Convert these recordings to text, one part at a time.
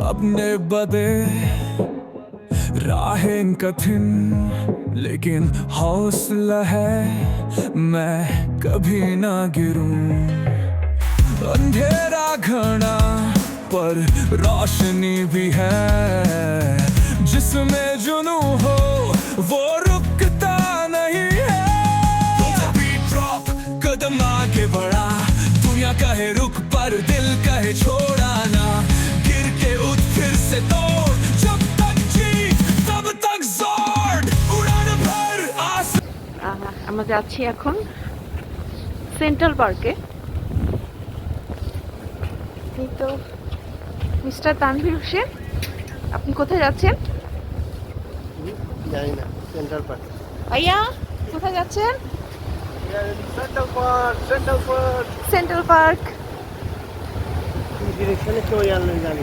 अपने बदे राहें कठिन लेकिन हौसला है मैं कभी ना गिरूं। अंधेरा घना पर रोशनी भी है। जिसमें जुनू हो वो रुकता नहीं है। Beat drop, कदम आगे बढ़ा दुनिया कहे रुक पर दिल कहे छोड़ा। যাচ্ছি এখন সেন্ট্রাল পার্কে। এই তো মিস্টার তানভীর হোসেন আপনি কোথায় যাচ্ছেন? জানি না সেন্ট্রাল পার্ক। ভাইয়া কোথায় যাচ্ছেন? Central park central park. Central park. ডিরেকশনে কেউ জানি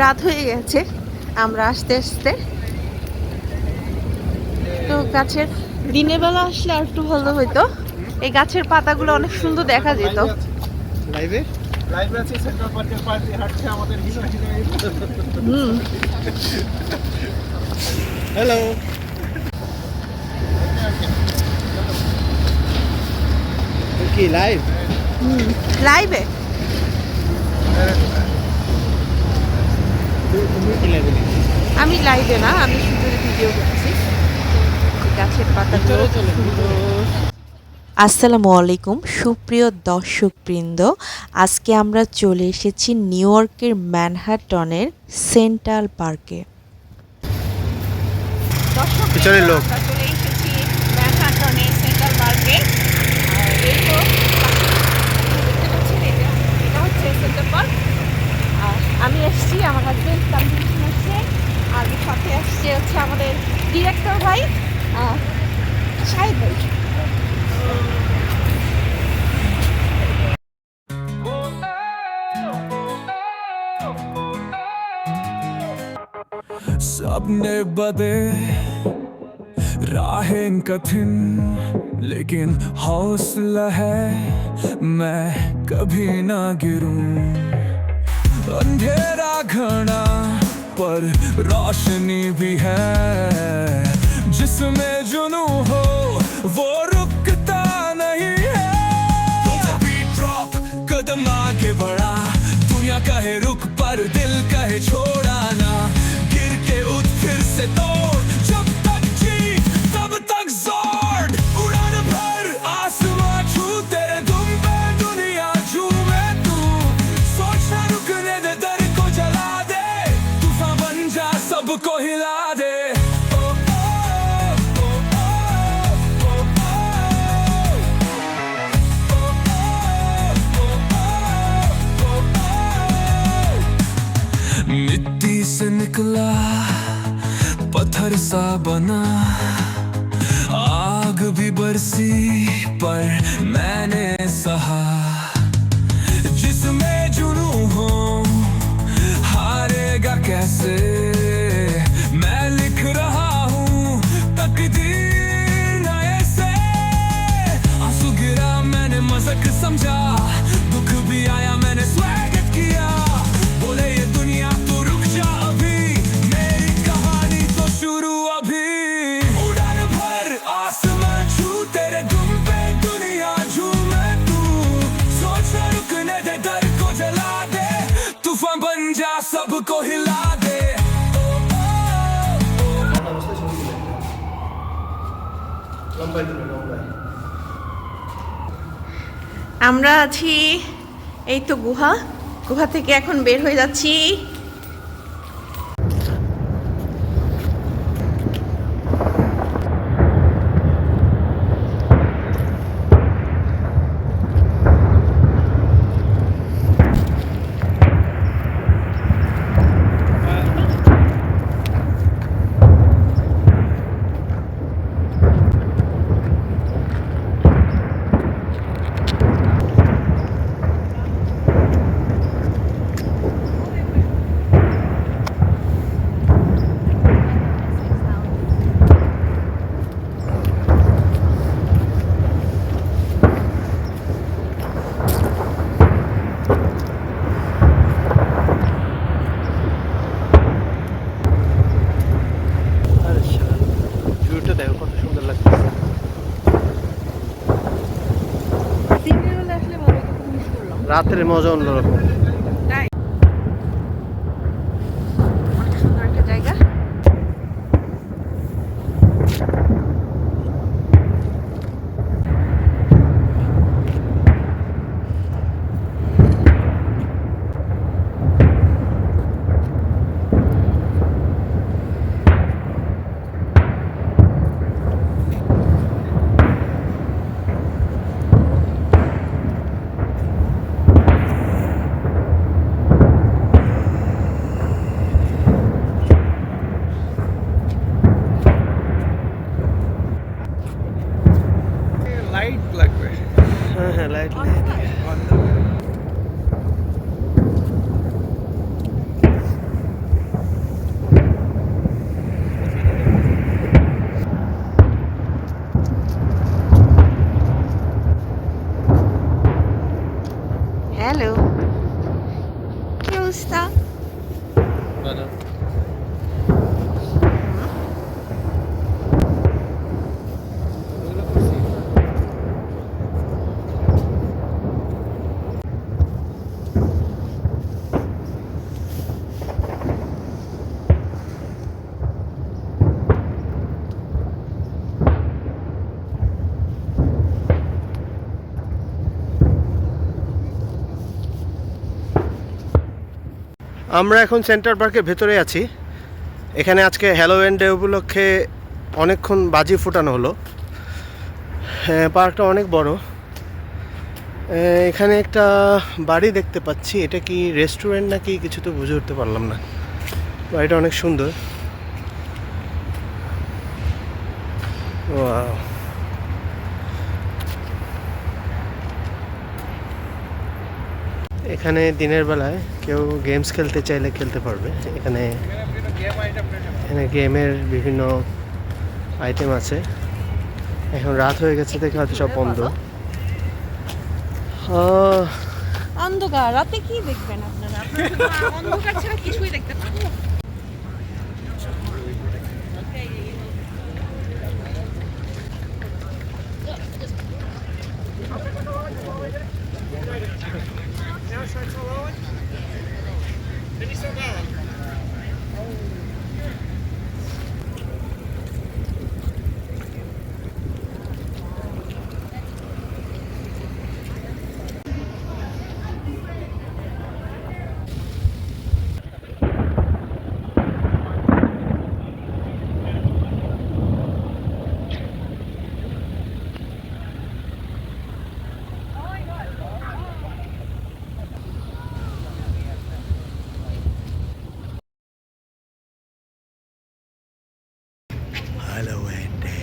রাত হয়ে গেছে। আমরা আসতে আসতে তো গাছের দিনের বেলা আসলে আর একটু ভালো হইতো। এই গাছের পাতাগুলো অনেক সুন্দর দেখা যেত। লাইভে? লাইভে আছে সেন্ট্রাল পার্কের পার্টি হাঁটছে আমাদের হুম। হ্যালো কি লাইভ লাইভে লাইভে আমি লাইভে না আমি শুধু ভিডিও করছি। গাছের পাতা চলে চলে আসসালামু আলাইকুম সুপ্রিয় দর্শকবৃন্দ। আজকে আমরা চলে এসেছি নিউ ইয়র্কের ম্যানহাটনের সেন্ট্রাল পার্কে। দর্শক পিছনের লোক। এসেছি আমার হাজবেন্ড তানভীর হোসেন আসছে আর সাথে আসছে হচ্ছে আমাদের ডিরেক্টর ভাই আহ, শাহিদ ভাই सपने बदे राहें कठिन लेकिन हौसला है मैं कभी ना गिरूं अंधेरा घना, पर रोशनी भी है। जिसमें जुनू हो, वो रुकता नहीं है। Beat ड्रॉप कदम आगे बढ़ा। दुनिया कहे रुक, पर दिल कहे छोड़ा ना। गिर के उठ, फिर से तोड़ पत्थर सा बना आग भी बरसी पर मैंने सहा আমরা আছি এই তো গুহা। গুহা থেকে এখন বের হয়ে যাচ্ছি। রাতের মজা অন্যরকম। লাইট লাগবে হ্যাঁ হ্যাঁ লাইট হ্যালো কি অবস্থা আমরা এখন সেন্টার পার্কের ভেতরে আছি। এখানে আজকে হ্যালোওয়েন ডে উপলক্ষে অনেকক্ষণ বাজি ফোটানো হলো। পার্কটা অনেক বড়। এখানে একটা বাড়ি দেখতে পাচ্ছি। এটা কি রেস্টুরেন্ট নাকি কিছু তো বুঝে উঠতে পারলাম না। বাড়িটা অনেক সুন্দর। Wow. এখানে দিনের বেলায় কেউ গেমস খেলতে চাইলে খেলতে পারবে। এখানে এখানে গেমের বিভিন্ন আইটেম আছে। এখন রাত হয়ে গেছে দেখে হয়তো সব বন্ধ। অন্ধকার, রাতে কি দেখবেন আপনারা? অন্ধকার ছাড়া কিছুই দেখতে Peace out. পান না।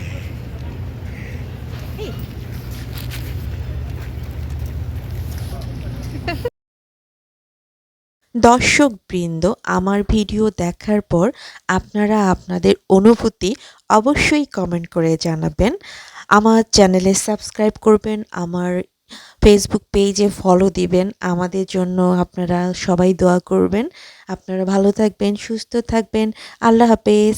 দর্শক বৃন্দ আমার ভিডিও দেখার পর আপনারা আপনাদের অনুভূতি অবশ্যই কমেন্ট করে জানাবেন। আমার চ্যানেলে সাবস্ক্রাইব করবেন আমার ফেসবুক পেজে ফলো দিবেন। আমাদের জন্য আপনারা সবাই দোয়া করবেন। আপনারা ভালো থাকবেন সুস্থ থাকবেন। আল্লাহ হাফেজ।